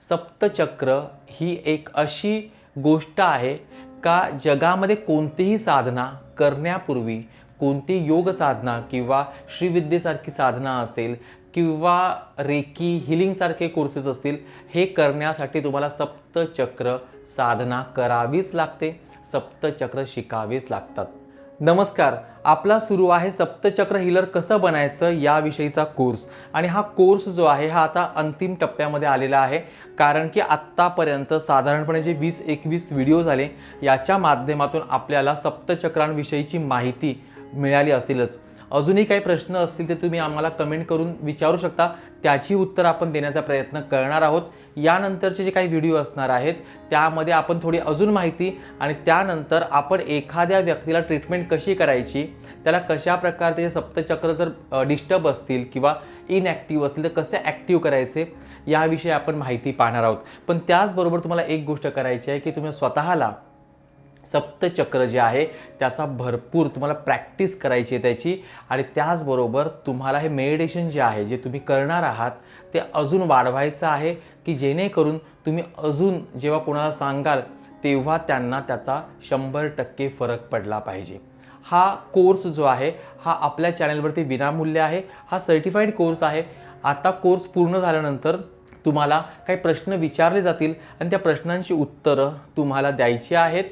सप्तचक्र ही एक अशी गोष्ट आहे का जगामध्ये कोणतीही साधना करण्यापूर्वी कोणती योग साधना किंवा श्रीविद्येसारखी साधना असेल किंवा रेकी हिलिंगसारखे कोर्सेस असतील हे करण्यासाठी तुम्हाला सप्तचक्र साधना करावीच लागते. सप्तचक्र शिकावेच लागतात. नमस्कार. आपला सुरू आहे सप्तचक्र हिलर कसं बनायचं याविषयीचा कोर्स आणि हा कोर्स जो आहे हा आता अंतिम टप्प्यामध्ये आलेला आहे. कारण की आत्तापर्यंत साधारणपणे जे वीस एकवीस व्हिडिओ झाले याच्या माध्यमातून आपल्याला सप्तचक्रांविषयीची माहिती मिळाली असेलच. अजूनही काही प्रश्न असतील ते तुम्ही आम्हाला कमेंट करून विचारू शकता. त्याची उत्तर आपण देण्याचा प्रयत्न करणार आहोत. यानंतरचे जे काही व्हिडिओ असणार आहेत त्यामध्ये आपण थोडी अजून माहिती आणि त्यानंतर आपण एखाद्या व्यक्तीला ट्रीटमेंट कशी करायची त्याला कशा प्रकारचे सप्तचक्र जर डिस्टर्ब असतील किंवा इनॲक्टिव्ह असतील तर कसे ॲक्टिव्ह करायचे याविषयी आपण माहिती पाहणार आहोत. पण त्याचबरोबर तुम्हाला एक गोष्ट करायची आहे की तुम्ही स्वतःला सप्तचक्र जे आहे त्याचा भरपूर तुम्हाला प्रॅक्टिस करायची आहे त्याची. आणि त्याचबरोबर तुम्हाला हे मेडिटेशन जे आहे जे तुम्ही करणार आहात ते अजून वाढवायचं आहे की जेणेकरून तुम्ही अजून जेव्हा कोणाला सांगाल तेव्हा त्यांना त्याचा शंभर टक्के फरक पडला पाहिजे. हा कोर्स जो आहे हा आपल्या चॅनलवरती विनामूल्य आहे. हा सर्टिफाईड कोर्स आहे. आता कोर्स पूर्ण झाल्यानंतर तुम्हाला काही प्रश्न विचारले जातील आणि त्या प्रश्नांची उत्तरं तुम्हाला द्यायची आहेत.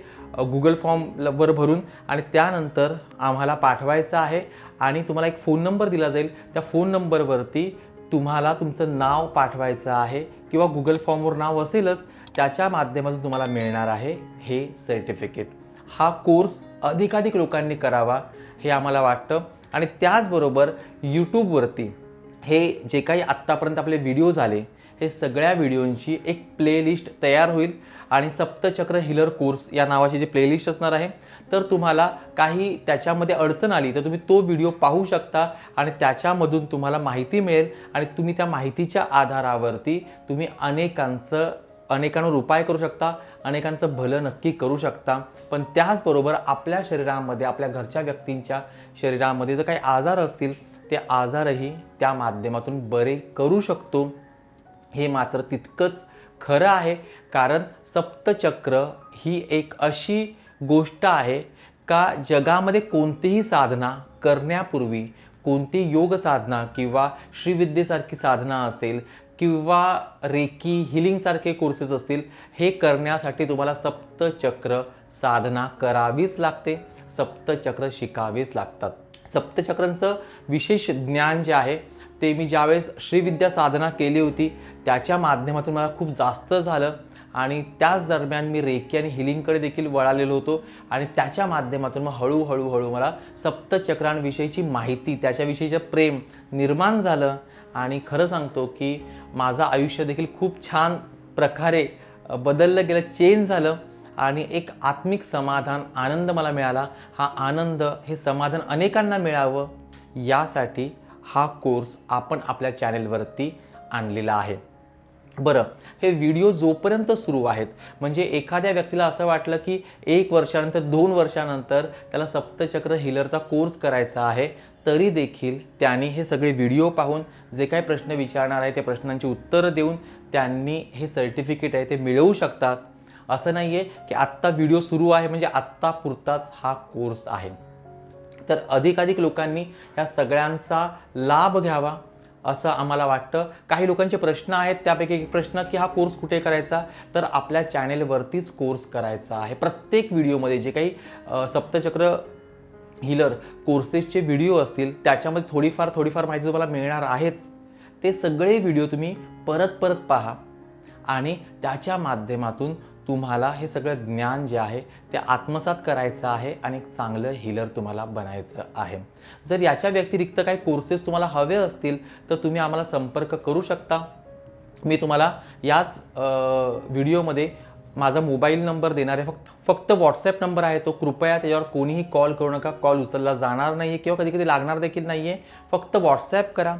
गुगल फॉर्मवर भरून आणि त्यानंतर आम्हाला पाठवायचं आहे आणि तुम्हाला एक फोन नंबर दिला जाईल. त्या फोन नंबरवरती तुम्हाला तुमचं नाव पाठवायचं आहे किंवा गुगल फॉर्मवर नाव असेलच त्याच्या माध्यमातून तुम्हाला मिळणार आहे हे सर्टिफिकेट हा कोर्स अधिकाधिक लोकांनी करावा हे आम्हाला वाटतं. आणि त्याचबरोबर यूट्यूबवरती हे जे काही आत्तापर्यंत आपले व्हिडिओ झाले ते सगळ्या व्हिडिओंची एक प्लेलिस्ट तयार होईल. आणि सप्तचक्र हिलर कोर्स या नावाची जी प्लेलिस्ट असणार आहे तर तुम्हाला काही त्याच्यामध्ये अडचण आली तर तुम्ही तो व्हिडिओ पाहू शकता आणि त्याच्यामधून तुम्हाला माहिती मिळेल. आणि तुम्ही त्या माहितीच्या आधारावरती तुम्ही अनेकांचं अनेकांवर उपाय करू शकता अनेकांचं भलं नक्की करू शकता. पण त्याचबरोबर आपल्या शरीरामध्ये आपल्या घरच्या व्यक्तींच्या शरीरामध्ये जर काही आजार असतील ते आजारही त्या माध्यमातून बरे करू शकतो. हे मात्र तितकंच खरं आहे कारण सप्तचक्र ही एक अशी गोष्ट आहे का जगामध्ये कोणतीही साधना करण्यापूर्वी कोणती योग साधना किंवा श्रीविद्येसारखी साधना असेल किंवा रेकी हिलिंगसारखे कोर्सेस असतील हे करण्यासाठी तुम्हाला सप्तचक्र साधना करावीच लागते सप्तचक्र शिकावेच लागतात. सप्तचक्रांचं विशेष ज्ञान जे आहे ते मी ज्यावेळेस श्रीविद्या साधना केली होती त्याच्या माध्यमातून मला खूप जास्त झालं. आणि त्याच दरम्यान मी रेकी आणि हिलिंगकडे देखील वळालेलो होतो. आणि त्याच्या माध्यमातून मग हळूहळू हळू मला सप्तचक्रांविषयीची माहिती त्याच्याविषयीचं प्रेम निर्माण झालं. आणि खरं सांगतो की माझं आयुष्य देखील खूप छान प्रकारे बदललं गेलं चेंज झालं. आणि एक आत्मिक समाधान आनंद मला मिळाला. हा आनंद हे समाधान अनेकांना मिळावं यासाठी हा कोर्स आपण आपल्या चॅनेलवरती आणलेला आहे. बरं हे व्हिडिओ जोपर्यंत सुरू आहेत म्हणजे एखाद्या व्यक्तीला असं वाटलं की एक वर्षानंतर दोन वर्षानंतर त्याला सप्तचक्र हिलरचा कोर्स करायचा आहे तरी देखील त्यांनी हे सगळे व्हिडिओ पाहून जे काही प्रश्न विचारणार आहे त्या प्रश्नांची उत्तरं देऊन त्यांनी हे सर्टिफिकेट आहे ते मिळवू शकतात. असं नाही आहे की आत्ता व्हिडिओ सुरू आहे म्हणजे आत्ता पुरताच हा कोर्स आहे. तर अधिकाधिक लोकांनी या सगळ्यांचा लाभ घ्यावा असं आम्हाला वाटतं. काही लोकांचे प्रश्न आहेत त्यापैकी एक प्रश्न की हा कोर्स कुठे करायचा? तर आपल्या चॅनेलवरतीच कोर्स करायचा आहे. प्रत्येक व्हिडिओमध्ये जे काही सप्तचक्र हिलर कोर्सेसचे व्हिडिओ असतील त्याच्यामध्ये थोडीफार थोडीफार माहिती तुम्हाला मिळणार आहेच. ते सगळे व्हिडिओ तुम्ही परत परत पहा आणि त्याच्या माध्यमातून तुम्हाला हे सगळं ज्ञान जे आहे ते आत्मसात करायचं आहे आणि एक चांगलं हिलर तुम्हाला बनायचं आहे. जर याच्या व्यतिरिक्त काही कोर्सेस तुम्हाला हवे असतील तर तुम्ही आम्हाला संपर्क करू शकता. मी तुम्हाला याच व्हिडिओमध्ये माझा मोबाईल नंबर देणार आहे. फक्त फक्त व्हॉट्सॲप नंबर आहे तो. कृपया त्याच्यावर कोणीही कॉल करू नका. कॉल उचलला जाणार नाही आहे किंवा कधी कधी लागणार देखील नाही आहे फक्त व्हॉट्सॲप करा.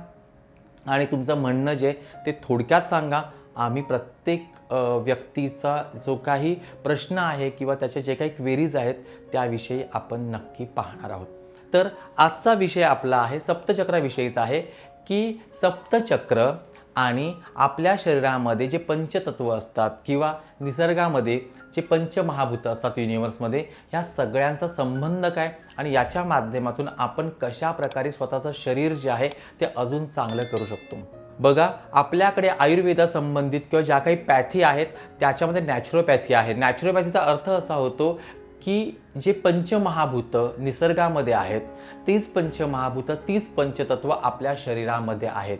आणि तुमचं म्हणणं जे ते थोडक्यात सांगा. आम्ही प्रत्येक व्यक्तीचा जो काही प्रश्न आहे किंवा त्याचे जे काही क्वेरीज आहेत त्याविषयी आपण नक्की पाहणार आहोत. तर आजचा विषय आपला आहे सप्तचक्राविषयीचा आहे की सप्तचक्र आणि आपल्या शरीरामध्ये जे पंचतत्व असतात किंवा निसर्गामध्ये जे पंचमहाभूत असतात युनिवर्समध्ये ह्या सगळ्यांचा संबंध काय आणि याच्या माध्यमातून आपण कशा प्रकारे स्वतःचं शरीर जे आहे ते अजून चांगलं करू शकतो? बघा आपल्याकडे आयुर्वेदासंबंधित किंवा ज्या काही पॅथी आहेत त्याच्यामध्ये नॅचरोपॅथी आहे. नॅचरोपॅथीचा अर्थ असा होतो की जे पंचमहाभूतं निसर्गामध्ये आहेत तीच पंचमहाभूतं तीच पंचतत्व आपल्या शरीरामध्ये आहेत.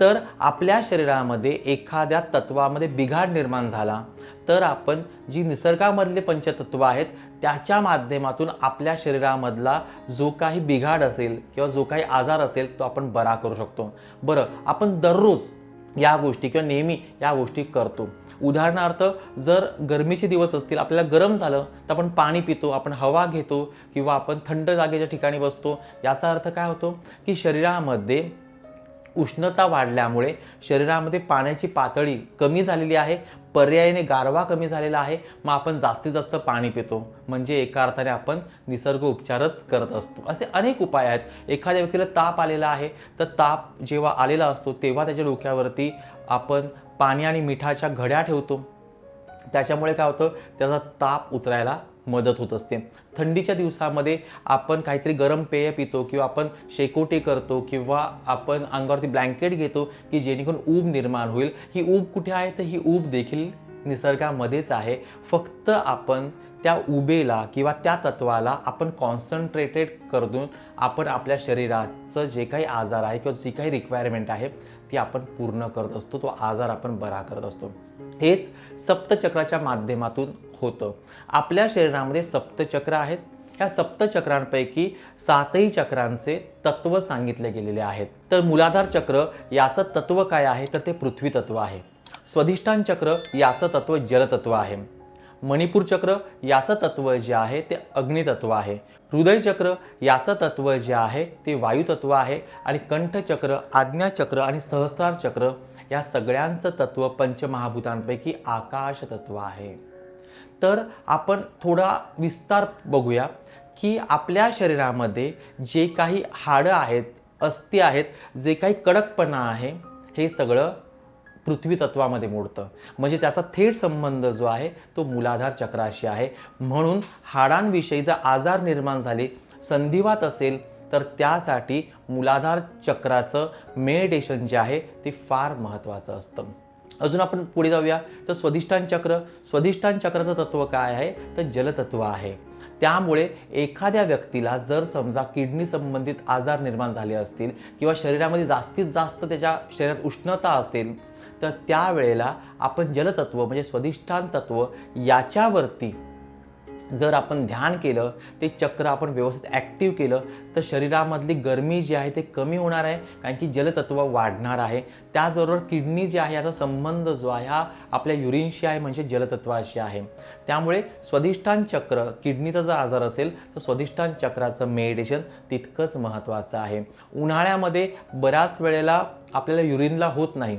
तर आपल्या शरीरामध्ये एखाद्या तत्वामध्ये बिघाड निर्माण झाला तर आपण जी निसर्गामधले पंचतत्व आहेत त्याच्या माध्यमातून आपल्या शरीरामधला जो काही बिघाड असेल किंवा जो काही आजार असेल तो आपण बरा करू शकतो. बरं आपण दररोज या गोष्टी किंवा नेहमी या गोष्टी करतो. उदाहरणार्थ जर गरमीचे दिवस असतील आपल्याला गरम झालं तर आपण पाणी पितो आपण हवा घेतो किंवा आपण थंड जागेच्या ठिकाणी बसतो. याचा अर्थ काय होतो? की शरीरामध्ये उष्णता वाढल्यामुळे शरीरामध्ये पाण्याची पातळी कमी झालेली आहे पर्यायाने गारवा कमी झालेला आहे. मग आपण जास्तीत जास्त पाणी पितो. म्हणजे एका अर्थाने आपण निसर्ग उपचारच करत असतो. असे अनेक उपाय आहेत. एखाद्या व्यक्तीला ताप आलेला आहे तर ताप जेव्हा आलेला असतो तेव्हा त्याच्या डोक्यावरती आपण पाणी आणि मिठाच्या घड्या ठेवतो. त्याच्यामुळे काय होतं? त्याचा ताप उतरायला मदत होत असते. थंडीच्या दिवसामध्ये आपण काहीतरी गरम पेय पितो किंवा आपण शेकोटी करतो किंवा आपण अंगावरती ब्लँकेट घेतो की जेणेकरून ऊब निर्माण होईल. ही ऊब कुठे आहे? तर ही ऊब देखील निसर्गामध्येच आहे. फक्त आपण त्या उबेला किंवा त्या तत्वाला आपण कॉन्सन्ट्रेटेड करून आपण आपल्या शरीराचं जे काही आजार आहे किंवा जी काही रिक्वायरमेंट आहे ती आपण पूर्ण करत असतो. तो आजार आपण बरा करत असतो. हेच सप्तचक्राच्या माध्यमातून होतं. आपल्या शरीरामध्ये सप्तचक्र आहेत. ह्या सप्तचक्रांपैकी सातही चक्रांचे तत्व सांगितले गेलेले आहेत. तर मूलाधार चक्र याचं तत्व काय आहे? तर ते पृथ्वी तत्व आहे. स्वधिष्ठान चक्र याचं तत्व जलतत्व आहे. मणिपूर चक्र याचं तत्व जे आहे ते अग्नितत्व आहे. हृदय चक्र याचं तत्व जे आहे ते वायुतत्व आहे. आणि कंठचक्र आज्ञाचक्र आणि सहस्रार चक्र या सगळ्यांचं तत्व पंचमहाभूतांपैकी आकाश तत्व आहे. तर आपण थोडा विस्तार बघूया की आपल्या शरीरामध्ये जे काही हाडं आहेत अस्थि आहेत जे काही कडकपणा आहे हे सगळं पृथ्वी तत्वामध्ये मोडतं. म्हणजे त्याचा थेट संबंध जो आहे तो मूलाधार चक्राशी आहे. म्हणून हाडांविषयी जर आजार निर्माण झाले संधिवात असेल तर त्यासाठी मूलाधार चक्राचं मेडिटेशन जे आहे ते फार महत्त्वाचं असतं. अजून आपण पुढे जाऊया. तर स्वधिष्ठान चक्र स्वधिष्ठान चक्राचं तत्व काय आहे? तर जलतत्व आहे. त्यामुळे एखाद्या व्यक्तीला जर समजा किडनी संबंधित आजार निर्माण झाले असतील किंवा शरीरामध्ये जास्तीत जास्त त्याच्या शरीरात उष्णता असेल तर त्यावेळेला आपण जलतत्व म्हणजे स्वधिष्ठान तत्व याच्यावरती जर आपण ध्यान केलं ते चक्र आपण व्यवस्थित ॲक्टिव्ह केलं तर शरीरामधली गरमी जी आहे ते कमी होणार आहे कारण की जलतत्व वाढणार आहे. त्याचबरोबर किडनी जी आहे याचा संबंध जो आहे हा आपल्या युरिनशी आहे म्हणजे जलतत्वाशी आहे. त्यामुळे स्वधिष्ठान चक्र किडनीचा जर आजार असेल तर स्वधिष्ठान चक्राचं मेडिटेशन तितकंच महत्त्वाचं आहे. उन्हाळ्यामध्ये बऱ्याच वेळेला आपल्याला युरिनला होत नाही.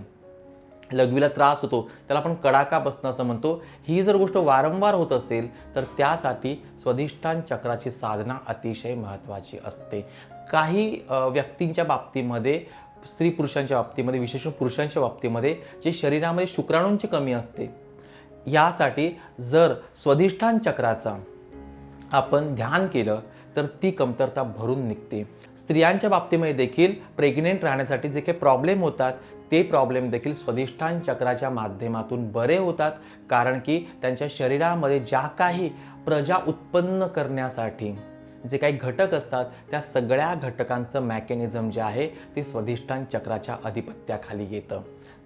लघवीला त्रास होतो त्याला आपण कडाका बसणं असं म्हणतो. ही जर गोष्ट वारंवार होत असेल तर त्यासाठी स्वधिष्ठान चक्राची साधना अतिशय महत्त्वाची असते. काही व्यक्तींच्या बाबतीमध्ये स्त्री पुरुषांच्या बाबतीमध्ये विशेष पुरुषांच्या बाबतीमध्ये जे शरीरामध्ये शुक्राणूंची कमी असते यासाठी जर स्वधिष्ठान चक्राचा आपण ध्यान केलं तर ती कमतरता भरून निघते. स्त्रियांच्या बाबतीमध्ये देखील प्रेग्नेंट राहण्यासाठी जे काही प्रॉब्लेम होतात ते प्रॉब्लेम देखील स्वधिष्ठान चक्राच्या माध्यमातून बरे होतात. कारण की त्यांच्या शरीरामध्ये ज्या काही प्रजा उत्पन्न करण्यासाठी जे काही घटक असतात त्या सगळ्या घटकांचं मॅकॅनिझम जे आहे ते स्वधिष्ठान चक्राच्या अधिपत्याखाली येतं.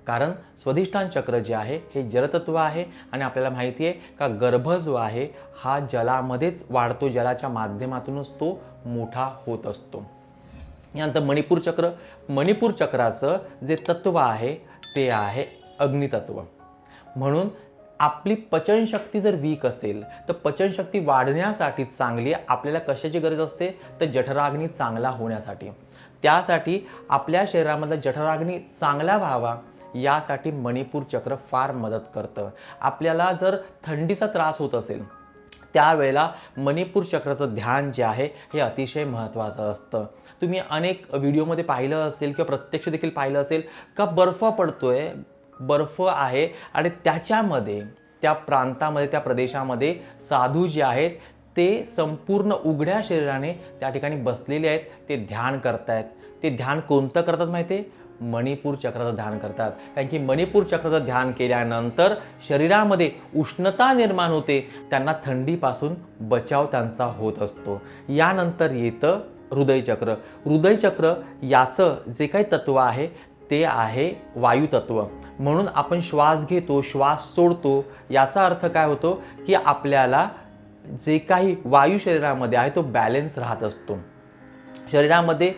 कारण स्वधिष्ठान चक्र जे आहे हे जलतत्व आहे आणि आपल्याला माहिती आहे का गर्भ जो आहे हा जलामध्येच वाढतो जलाच्या माध्यमातूनच तो मोठा होत असतो. यानंतर मणिपूर चक्र. मणिपूर चक्राचं जे तत्व आहे ते आहे अग्नितत्व. म्हणून आपली पचनशक्ती जर वीक असेल तर पचनशक्ती वाढण्यासाठी चांगली आपल्याला कशाची गरज असते? तर जठराग्नी चांगला होण्यासाठी. त्यासाठी आपल्या शरीरामधला जठराग्नी चांगला व्हावा यासाठी मणिपूर चक्र फार मदत करतं. आपल्याला जर थंडीचा त्रास होत असेल त्यावेळेला मणिपूर चक्राचं ध्यान जे आहे हे अतिशय महत्त्वाचं असतं. तुम्ही अनेक व्हिडिओमध्ये पाहिलं असेल किंवा प्रत्यक्ष देखील पाहिलं असेल का बर्फ पडतोय बर्फ आहे आणि त्याच्यामध्ये त्या प्रांतामध्ये त्या प्रदेशामध्ये साधू जे आहेत ते संपूर्ण उघड्या शरीराने त्या ठिकाणी बसलेले आहेत ते ध्यान करतायत. ते ध्यान कोणतं करतात माहिती आहे? मणिपूर चक्राचं ध्यान करतात. कारण की मणिपूर चक्राचं ध्यान केल्यानंतर शरीरामध्ये उष्णता निर्माण होते. त्यांना थंडीपासून बचाव त्यांचा होत असतो. यानंतर येतं हृदयचक्र. हृदयचक्र याचं जे काही तत्व आहे ते आहे वायुतत्व. म्हणून आपण श्वास घेतो श्वास सोडतो. याचा अर्थ काय होतो? की आपल्याला जे काही वायू शरीरामध्ये आहे तो बॅलेन्स राहत असतो. शरीरामध्ये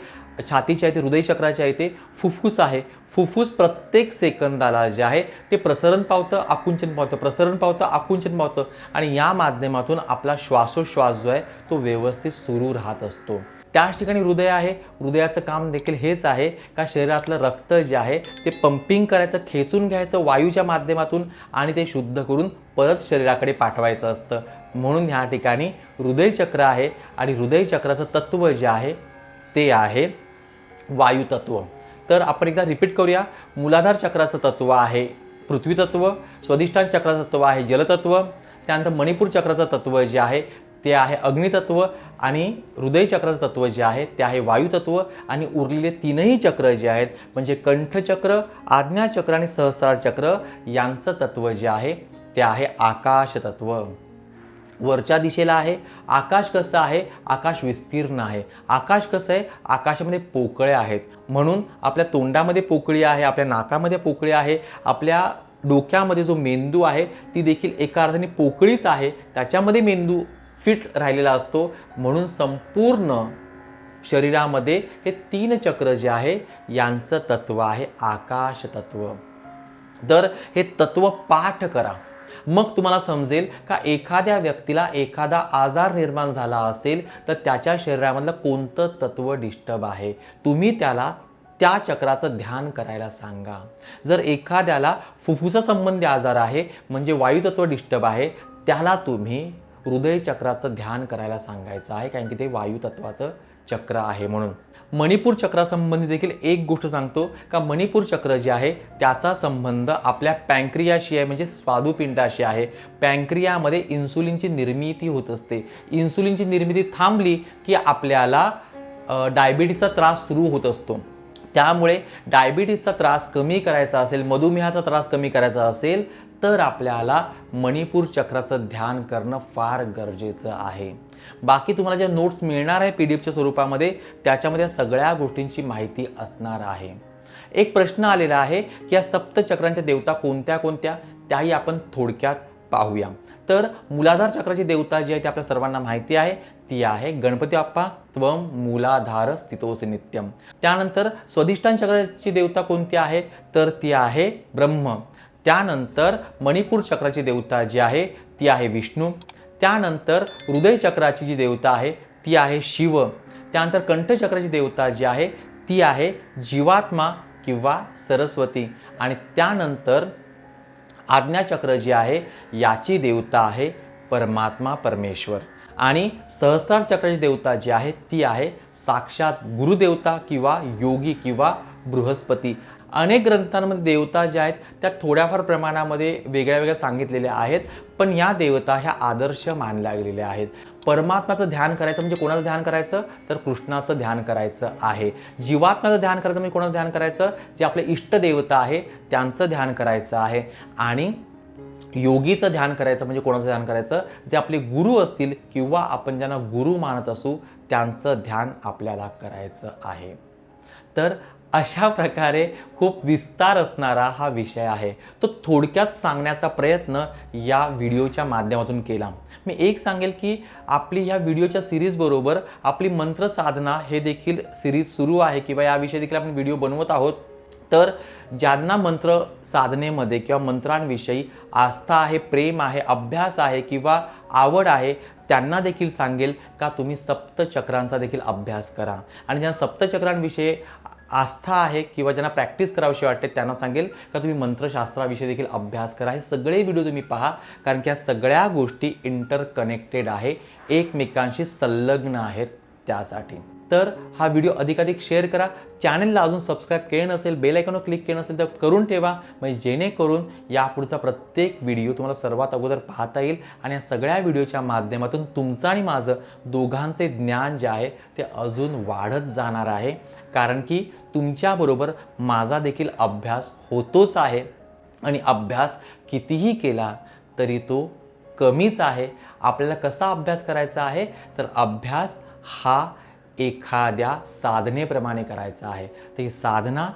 छातीचे आहे ते हृदयचक्राचे आहे ते फुफ्फुस आहे. फुफ्फुस प्रत्येक सेकंदाला जे आहे ते प्रसरण पावतं आकुंचन पावतं. प्रसरण पावतं आकुंचन पावतं. आणि या माध्यमातून आपला श्वासोश्वास जो आहे तो व्यवस्थित सुरू राहत असतो. त्याच ठिकाणी हृदय आहे. हृदयाचं काम देखील हेच आहे का शरीरातलं रक्त जे आहे ते पंपिंग करायचं खेचून घ्यायचं वायूच्या माध्यमातून आणि ते शुद्ध करून परत शरीराकडे पाठवायचं असतं. म्हणून ह्या ठिकाणी हृदयचक्र आहे. आणि हृदयचक्राचं तत्त्व जे आहे ते आहे वायुतत्व. तर आपण एकदा रिपीट करूया. मूलाधार चक्राचं तत्व आहे पृथ्वीतत्व तत्व चक्राचं तत्व आहे जलतत्व त्यानंतर मणिपूर चक्राचं तत्व जे आहे ते आहे अग्नितत्व आणि हृदय चक्राचं तत्व जे आहे ते आहे वायुतत्व आणि उरलेले तीनही चक्र जे आहेत म्हणजे कंठचक्र आज्ञाचक्र आणि सहस्रार चक्र यांचं तत्व जे आहे ते आहे आकाशतत्व. वरच्या दिशेला आहे. आकाश कसं आहे? आकाश विस्तीर्ण आहे. आकाश कसं आहे? आकाशामध्ये पोकळे आहेत. म्हणून आपल्या तोंडामध्ये पोकळी आहे आपल्या नाकामध्ये पोकळी आहे आपल्या डोक्यामध्ये जो मेंदू आहे ती देखील एका अर्थाने पोकळीच आहे. त्याच्यामध्ये मेंदू फिट राहिलेला असतो. म्हणून संपूर्ण शरीरामध्ये हे तीन चक्र जे आहे यांचं तत्व आहे आकाश तत्व. तर हे तत्व पाठ करा. मग तुम्हाला समजेल का एखाद्या व्यक्तीला एखादा आजार निर्माण झाला असेल तर त्याच्या शरीरामधलं कोणतं तत्व डिस्टर्ब आहे? तुम्ही त्याला त्या चक्राचं ध्यान करायला सांगा. जर एखाद्याला फुफ्फुसासंबंधी आजार आहे म्हणजे वायुतत्व डिस्टर्ब आहे त्याला तुम्ही हृदयचक्राचं ध्यान करायला सांगायचं आहे कारण की ते वायुतत्वाचं चक्र आहे म्हणून. मणिपूर चक्रासंबंधी देखील एक गोष्ट सांगतो का मणिपूर चक्र जे आहे त्याचा संबंध आपल्या पँक्रियाशी आहे म्हणजे स्वादुपिंडाशी आहे. पँक्रियामध्ये इन्सुलिनची निर्मिती होत असते. इन्सुलिनची निर्मिती थांबली की आपल्याला डायबिटीसचा त्रास सुरू होत असतो. त्यामुळे डायबिटीसचा त्रास कमी करायचा असेल मधुमेहाचा त्रास कमी करायचा असेल तर आपल्याला मणिपूर चक्राचं ध्यान करणं फार गरजेचं आहे. बाकी तुम्हाला ज्या नोट्स मिळणार आहे पी डी एफच्या स्वरूपामध्ये त्याच्यामध्ये सगळ्या गोष्टींची माहिती असणार आहे. एक प्रश्न आलेला आहे की या सप्तचक्रांच्या देवता कोणत्या कोणत्या? त्याही आपण थोडक्यात पाहूया. तर मूलाधार चक्राची देवता जी आहे ती आपल्या सर्वांना माहिती आहे. ती आहे गणपती बाप्पा त्वम मूलाधार स्थितोस नित्यम. त्यानंतर स्वधिष्ठान चक्राची देवता कोणती आहे? तर ती आहे ब्रह्म. त्यानंतर मणिपूर चक्राची देवता जी आहे ती आहे विष्णू. त्यानंतर हृदय चक्राची जी देवता आहे ती आहे शिव. त्यानंतर कंठचक्राची देवता जी आहे ती आहे जीवात्मा किंवा सरस्वती. आणि त्यानंतर आज्ञाचक्र जी आहे याची देवता आहे परमात्मा परमेश्वर. आणि सहस्रार चक्राची देवता जी आहे ती आहे साक्षात गुरुदेवता किंवा योगी किंवा बृहस्पती. अनेक ग्रंथांमध्ये देवता ज्या आहेत त्या थोड्याफार प्रमाणामध्ये वेगळ्या वेगळ्या सांगितलेल्या आहेत पण या देवता ह्या आदर्श मानल्या गेलेल्या आहेत. परमात्माचं ध्यान करायचं म्हणजे कोणाचं ध्यान करायचं? तर कृष्णाचं ध्यान करायचं आहे. जीवात्म्याचं ध्यान करायचं म्हणजे कोणाचं ध्यान करायचं? जे आपले इष्टदेवता आहे त्यांचं ध्यान करायचं आहे. आणि योगीचं ध्यान करायचं म्हणजे कोणाचं ध्यान करायचं? जे आपले गुरु असतील किंवा आपण ज्यांना गुरु मानत असू त्यांचं ध्यान आपल्याला करायचं आहे. तर अशा प्रकारे खूप विस्तार असणारा हा विषय आहे. तो थोडक्यात सांगण्याचा प्रयत्न या व्हिडिओच्या माध्यमातून केला. मी एक सांगेल की आपली ह्या व्हिडिओच्या सिरीजबरोबर आपली मंत्र साधना हे देखील सिरीज सुरू आहे किंवा याविषयी देखील आपण व्हिडिओ बनवत आहोत. तर ज्यांना मंत्र साधनेमध्ये किंवा मंत्रांविषयी आस्था आहे प्रेम आहे अभ्यास आहे किंवा आवड आहे त्यांना देखील सांगेल का तुम्ही सप्तचक्रांचा देखील अभ्यास करा. आणि ज्यांना सप्तचक्रांविषयी आस्था आहे किंवा ज्यांना प्रॅक्टिस करावीशी वाटते त्यांना सांगेल का तुम्ही मंत्रशास्त्राविषयी देखील अभ्यास करा. हे सगळे व्हिडिओ तुम्ही पहा कारण की या सगळ्या गोष्टी इंटरकनेक्टेड आहे. एकमेकांशी संलग्न आहेत त्यासाठी. तर हा व्हिडिओ अधिकाधिक शेअर करा. चॅनलला अजून सबस्क्राईब केलं नसेल बेल आयकॉनवर क्लिक केलं नसेल तर करून ठेवा. म्हणजे जेणेकरून यापुढचा प्रत्येक व्हिडिओ तुम्हाला सर्वात अगोदर पाहता येईल आणि या सगळ्या व्हिडिओच्या माध्यमातून तुमचं आणि माझं दोघांचे ज्ञान जे आहे ते अजून वाढत जाणार आहे. कारण की तुमच्याबरोबर माझा देखील अभ्यास होतोच आहे. आणि अभ्यास कितीही केला तरी तो कमीच आहे. आपल्याला कसा अभ्यास करायचा आहे? तर अभ्यास हा एखाद्या साधनेप्रमाणे करायचं आहे. तर ही साधना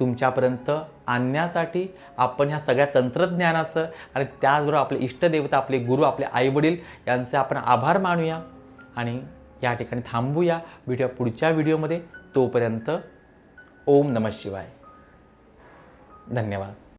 तुमच्यापर्यंत आणण्यासाठी आपण ह्या सगळ्या तंत्रज्ञानाचं आणि त्याचबरोबर आपले इष्टदेवता आपले गुरु आपले आईवडील यांचे आपण आभार मानूया आणि या ठिकाणी थांबूया. व्हिडिओ पुढच्या व्हिडिओमध्ये. तोपर्यंत ओम नमः शिवाय. धन्यवाद.